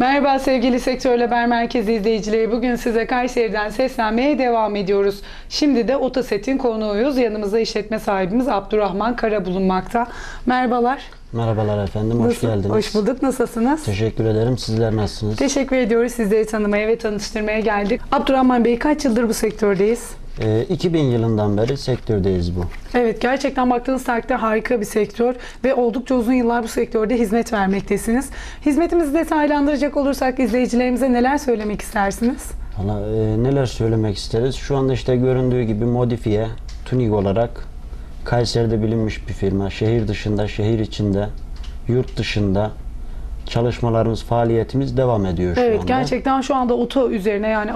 Merhaba sevgili Sektör Haber Merkezi izleyicileri. Bugün size Kayseri'den seslenmeye devam ediyoruz. Şimdi de Otoset'in konuğuyuz. Yanımızda işletme sahibimiz Abdurrahman Kara bulunmakta. Merhabalar. Merhabalar efendim, hoş Nasıl- geldiniz. Hoş bulduk. Nasılsınız? Teşekkür ederim. Sizler nasılsınız? Teşekkür ediyoruz. Sizleri tanımaya ve tanıştırmaya geldik. Abdurrahman Bey kaç yıldır bu sektördeyiz? Ee, 2000 yılından beri sektördeyiz bu. Evet gerçekten baktığınız takdirde harika bir sektör ve oldukça uzun yıllar bu sektörde hizmet vermektesiniz. Hizmetimizi detaylandıracak olursak izleyicilerimize neler söylemek istersiniz? Valla e, neler söylemek isteriz? Şu anda işte göründüğü gibi modifiye, tuning olarak Kayseri'de bilinmiş bir firma. Şehir dışında, şehir içinde, yurt dışında çalışmalarımız, faaliyetimiz devam ediyor şu Evet anda. gerçekten şu anda oto üzerine yani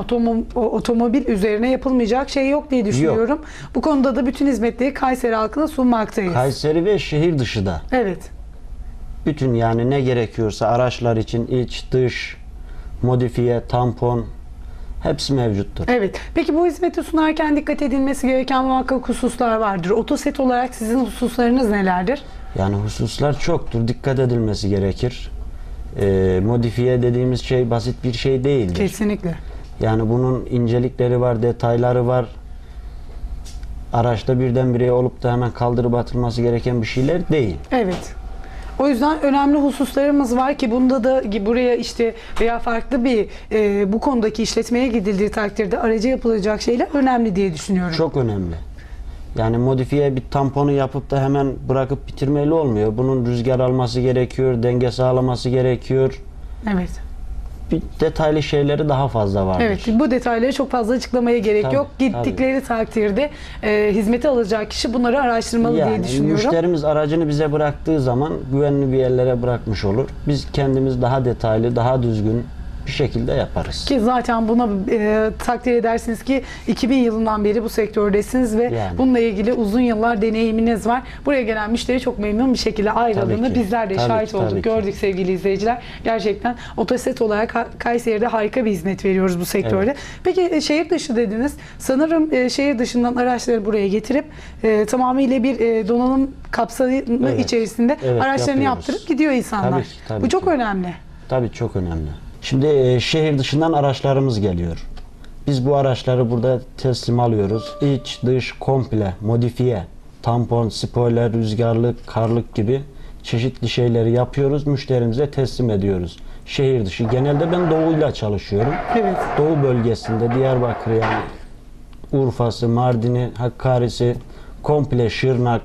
otomobil üzerine yapılmayacak şey yok diye düşünüyorum. Bu konuda da bütün hizmetleri Kayseri halkına sunmaktayız. Kayseri ve şehir dışı da. evet. Bütün yani ne gerekiyorsa araçlar için iç, dış, modifiye, tampon hepsi mevcuttur. Evet. Peki bu hizmeti sunarken dikkat edilmesi gereken muhakkak hususlar vardır. Otoset olarak sizin hususlarınız nelerdir? Yani hususlar çoktur. Dikkat edilmesi gerekir. Ee, modifiye dediğimiz şey basit bir şey değildir. Kesinlikle. Yani bunun incelikleri var, detayları var. Araçta birdenbire olup da hemen kaldırıp atılması gereken bir şeyler değil. Evet. O yüzden önemli hususlarımız var ki bunda da ki buraya işte veya farklı bir e, bu konudaki işletmeye gidildiği takdirde araca yapılacak şeyler önemli diye düşünüyorum. Çok önemli. Yani modifiye bir tamponu yapıp da hemen bırakıp bitirmeyle olmuyor. Bunun rüzgar alması gerekiyor, denge sağlaması gerekiyor. Evet. Bir detaylı şeyleri daha fazla vardır. Evet. Bu detayları çok fazla açıklamaya gerek Tabii, yok. Gittikleri takdirde e, hizmeti alacak kişi bunları araştırmalı diye Yani düşünüyorum. müşterimiz aracını bize bıraktığı zaman güvenli bir yerlere bırakmış olur. Biz kendimiz daha detaylı, daha düzgün bir şekilde yaparız. Ki zaten buna e, takdir edersiniz ki 2000 yılından beri bu sektördesiniz ve Yani. bununla ilgili uzun yıllar deneyiminiz var. Buraya gelen müşteri çok memnun bir şekilde ayrıldığını bizler de Tabii şahit ki, olduk, tabii ki. gördük sevgili izleyiciler. Gerçekten otoset olarak Kayseri'de harika bir hizmet veriyoruz bu sektörde. Evet. Peki e, şehir dışı dediniz. Sanırım e, şehir dışından araçları buraya getirip e, tamamıyla bir e, donanım kapsamı Evet. içerisinde Evet, araçlarını yapıyoruz. yaptırıp gidiyor insanlar. Tabii tabii bu çok ki. önemli. Tabii çok önemli. Şimdi e, şehir dışından araçlarımız geliyor. Biz bu araçları burada teslim alıyoruz. İç, dış, komple, modifiye, tampon, spoiler, rüzgarlık, karlık gibi çeşitli şeyleri yapıyoruz. Müşterimize teslim ediyoruz. Şehir dışı. Genelde ben doğuyla çalışıyorum. Evet. Doğu bölgesinde Diyarbakır yani Urfa'sı, Mardin'i, Hakkari'si, komple Şırnak,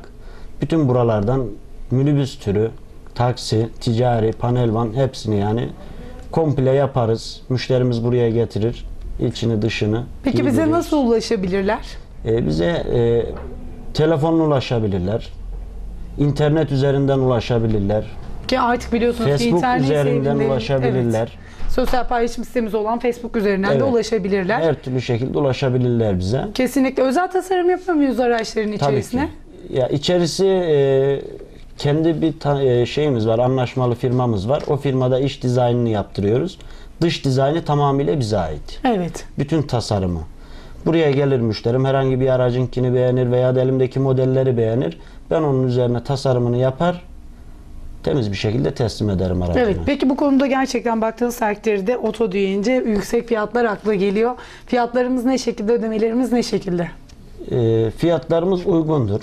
bütün buralardan minibüs türü, taksi, ticari, panelvan hepsini yani komple yaparız. Müşterimiz buraya getirir. içini dışını. Peki bize nasıl ulaşabilirler? E, bize e, telefonla ulaşabilirler. İnternet üzerinden ulaşabilirler. Ki artık biliyorsunuz ki Facebook internet üzerinden sevgili- ulaşabilirler. Evet. Sosyal paylaşım sitemiz olan Facebook üzerinden de Evet. ulaşabilirler. Her türlü şekilde ulaşabilirler bize. Kesinlikle. Özel tasarım yapıyor muyuz araçların Tabii içerisine? ki. Ya içerisi e, kendi bir ta- e, şeyimiz var, anlaşmalı firmamız var. O firmada iç dizaynını yaptırıyoruz. Dış dizaynı tamamıyla bize ait. Evet. Bütün tasarımı. Buraya gelir müşterim herhangi bir aracınkini beğenir veya da elimdeki modelleri beğenir. Ben onun üzerine tasarımını yapar, temiz bir şekilde teslim ederim aracını. Evet. Peki bu konuda gerçekten baktığınız takdirde oto deyince yüksek fiyatlar akla geliyor. Fiyatlarımız ne şekilde, ödemelerimiz ne şekilde? E, fiyatlarımız uygundur.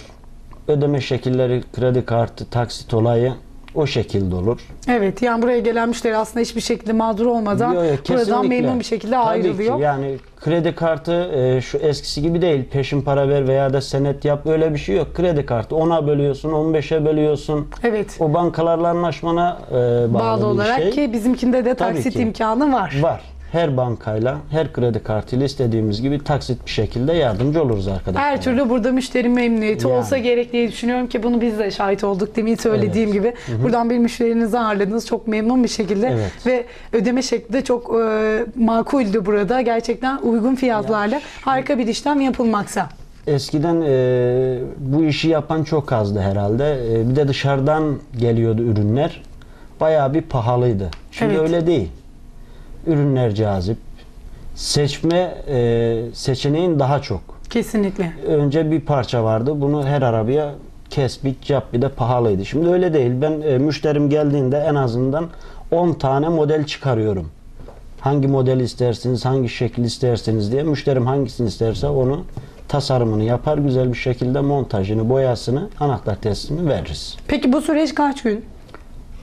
Ödeme şekilleri, kredi kartı, taksit olayı o şekilde olur. Evet. Yani buraya gelen müşteri aslında hiçbir şekilde mağdur olmadan Yo, yo, buradan memnun bir şekilde Tabii ayrılıyor. Ki. Yani kredi kartı e, şu eskisi gibi değil. Peşin para ver veya da senet yap öyle bir şey yok. Kredi kartı 10'a bölüyorsun, 15'e bölüyorsun. Evet. O bankalarla anlaşmana e, bağlı, Bağlı olarak şey. ki bizimkinde de taksit imkanı var. var. Her bankayla, her kredi kartıyla istediğimiz gibi taksit bir şekilde yardımcı oluruz arkadaşlar. Her türlü burada müşteri memnuniyeti Yani. olsa gerek diye düşünüyorum ki bunu biz de şahit olduk demin söylediğim gibi. Buradan bir müşterinizi ağırladınız çok memnun bir şekilde Evet. ve ödeme şekli de çok e, makuldü burada. Gerçekten uygun fiyatlarla harika bir işlem yapılmaksa. Eskiden e, bu işi yapan çok azdı herhalde. E, bir de dışarıdan geliyordu ürünler. Bayağı bir pahalıydı. Şimdi Evet. öyle değil. Ürünler cazip. Seçme e, seçeneğin daha çok. Kesinlikle. Önce bir parça vardı. Bunu her arabaya kes, bit, cap bir de pahalıydı. Şimdi öyle değil. Ben e, müşterim geldiğinde en azından 10 tane model çıkarıyorum. Hangi model isterseniz, hangi şekil isterseniz diye müşterim hangisini isterse onu tasarımını yapar güzel bir şekilde montajını, boyasını, anahtar teslimi veririz. Peki bu süreç kaç gün?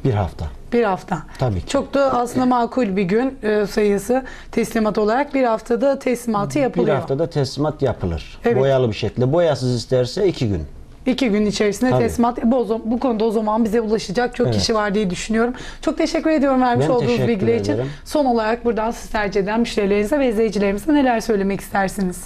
Bir hafta. Bir hafta. Tabii ki. Çok da aslında makul bir gün e, sayısı teslimat olarak bir haftada teslimatı yapılıyor. Bir haftada teslimat yapılır. Evet. Boyalı bir şekilde. Boyasız isterse iki gün. İki gün içerisinde Tabii. teslimat. Bu, bu konuda o zaman bize ulaşacak çok Evet. kişi var diye düşünüyorum. Çok teşekkür ediyorum vermiş Ben olduğunuz bilgiler için. Son olarak buradan siz tercih eden müşterilerinize ve izleyicilerimize neler söylemek istersiniz?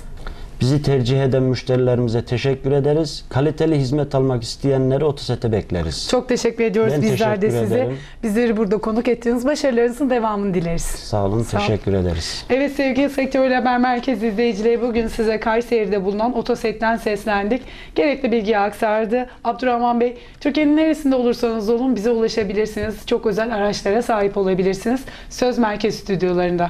Bizi tercih eden müşterilerimize teşekkür ederiz. Kaliteli hizmet almak isteyenleri otosete bekleriz. Çok teşekkür ediyoruz Ben bizler de size. ederim. Bizleri burada konuk ettiğiniz başarılarınızın devamını dileriz. Sağ olun, Sağ teşekkür ederiz. Evet sevgili Sektörel Haber Merkezi izleyicileri bugün size Kayseri'de bulunan Otoset'ten seslendik. Gerekli bilgiyi aktardı. Abdurrahman Bey, Türkiye'nin neresinde olursanız olun bize ulaşabilirsiniz. Çok özel araçlara sahip olabilirsiniz. Söz Merkez stüdyolarında.